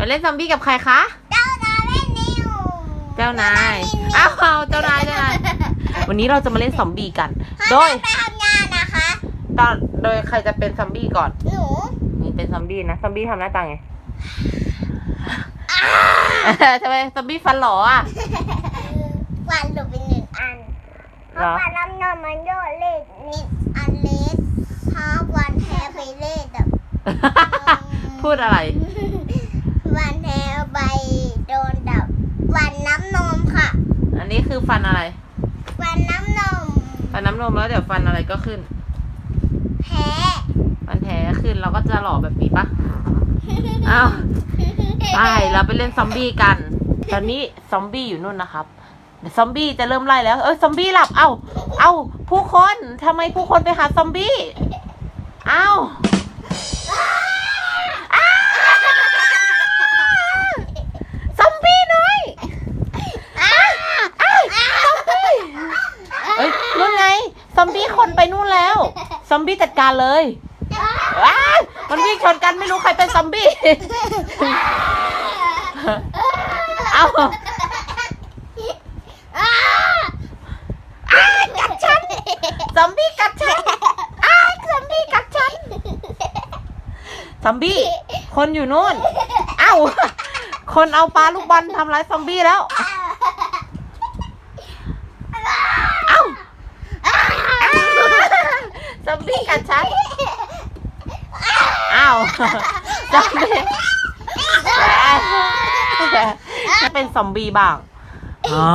ดี๋ยวเล่นซอมบี้กับใครคะ เจ้าดาเล่นนิวเจ้านายอ้าวเจ้านายเจ้านายวันนี้เราจะมาเล่นซอมบี้กัน โดยไปทำงานนะคะตอนโดยใครจะเป็นซอมบี้ก่อน หนูนี่เป็นซอมบี้นะ ซอมบี้ทำหน้าตาไงทำไมซอมบี้ฟันหลออะวันหลุดไปหนึ่งอันเพเหรอราะวันน้ำนมมันโยดเลขนิดอันเล็กเพราะวันแพ้ไปเลขแบบพูดอะไร วันแพ้ไปโดนดับวันน้ำนมค่ะ อันนี้คือฟันอะไร วันน้ำนม ฟันน้ำนมแล้วเดี๋ยวฟันอะไรก็ขึ้น แพ้ฟันแท้ขึ้นเราก็จะหล่อแบบนี้ปะอ้าวไปเราไปเล่นซอมบี้กัน ตอนนี้ซอมบี้อยู่นู่นนะครับเดี๋ยวซอมบี้จะเริ่มไล่แล้ว เอ้ยซอมบี้หลับ เอ้า เอ้า ผู้คนทำไมผู้คนไปหาซอมบี้ เอ้าอ้าซอมบี้น้อยอ้าอ้าซอมบี้เอ้ยนู่นไง ซอมบี้คนไปนู่นแล้ว ซอมบี้จัดการเลยว้ามันวิ่งชนกันไม่รู้ใครเป็นซอมบี้ เอ้ากัดฉัน ซอมบี้กัดฉันอ้าซอมบี้กัดฉัน ซอมบี้ คนอยู่นู่น เอ้า คนเอาปลาลูกบอลทำร้ายซอมบี้แล้ว เอ้าอ้าวซอมบี้ กัดฉัน อ้าวซอมบี้จะเป็นซอมบี้บ้างอ๋อ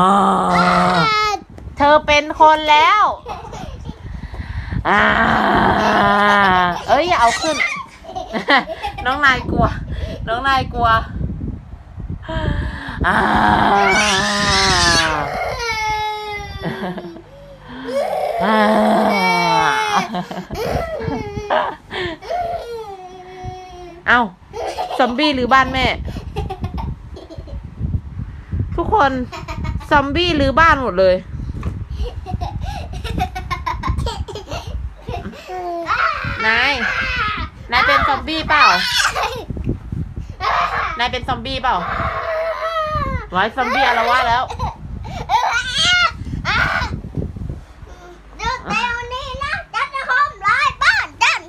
เธอเป็นคนแล้วอ่าเอ้ยอย่าเอาขึ้น น้องนายกลัว น้องนายกลัวอ่า อ่า เอ้าซอมบี้หรือบ้านแม่ ทุกคนซอมบี้หรือบ้านหมดเลย นาย นายเป็นซอมบี้เปล่า นายเป็นซอมบี้เปล่าไว้ซอมบี้อารวาแล้ว เดี๋ยวเดี๋ยวนี้นะจะจะทำลายบ้านจัน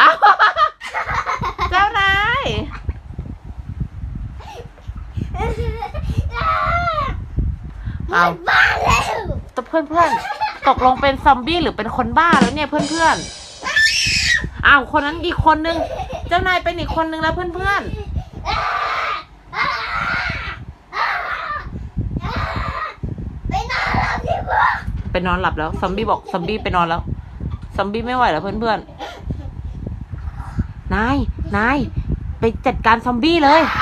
เอ้าเจ้านาย เอาบ้านแล้วตเพื่อนเพื่อนๆตกลงเป็นซอมบี้หรือเป็นคนบ้าแล้วเนี่ยเพื่อนเพื่อนๆอ้าวคนนั้นอีกคนนึง เจ้านายเป็นอีกคนนึงแล้วเพื่อนเพื่อนไปนอนแล้วพี่บัวๆไปนอนหลับแล้วซอมบี้บอกซอมบี้ไปนอนแล้วซอมบี้ไม่ไหวแล้วเพื่อนเพื่อนๆนาย นาย ไปจัดการซอมบี้เลยไ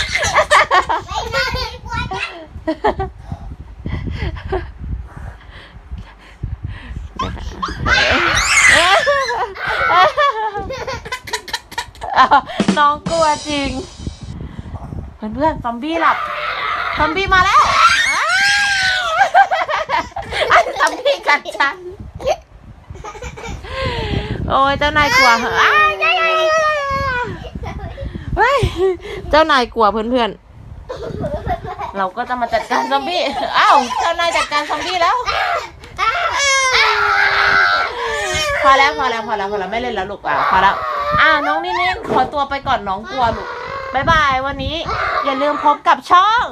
ป น้องกลัวจริง เพื่อนเพื่อนๆซอมบี้หลับ ซอมบี้มาแล้วอ้าวไอ้ซอมบี้กัดฉัน โอ้ยเจ้านายกลัวอ้าวยายายายาย เฮ้ยเจ้านายกลัวเพื่อนเพื่อนๆ เราก็จะมาจัดการซอมบี้ อ้าว เจ้านายจัดการซอมบี้แล้ว พอแล้วพอแล้วพอแล้วพอแล้วไม่เล่นแล้วลูกอะพอแล้ว อ่าน้องนิ่นๆขอตัวไปก่อนน้องกลัวลูกบายบายวันนี้ อย่าลืมพบกับช่อง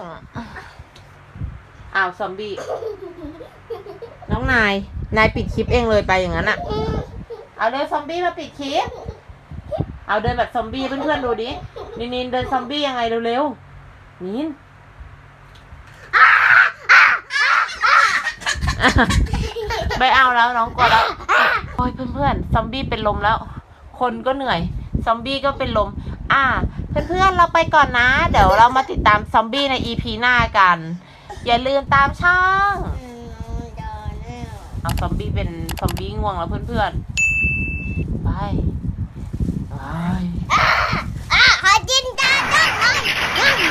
อ้าวซอมบี้ น้องนาย นายปิดคลิปเองเลยไปอย่างนั้นอะเอาเดินซอมบี้มาปิดคลิป เอาเดินแบบซอมบี้เพื่อนๆดูดินินนินเดินซอมบี้ยังไงเร็วๆนินไม่เอาแล้วน้องกลัวแล้วโอ้ยเพื่อนๆซอมบี้เป็นลมแล้ว คนก็เหนื่อยซอมบี้ก็เป็นลม อ่า เพื่อนๆเราไปก่อนนะ เดี๋ยวเรามาติดตามซอมบี้ใน EP หน้ากัน อย่าลืมตามช่องเอาซอมบี้เป็นซอมบี้ง่วงแล้วเพื่อนๆ ไป ไ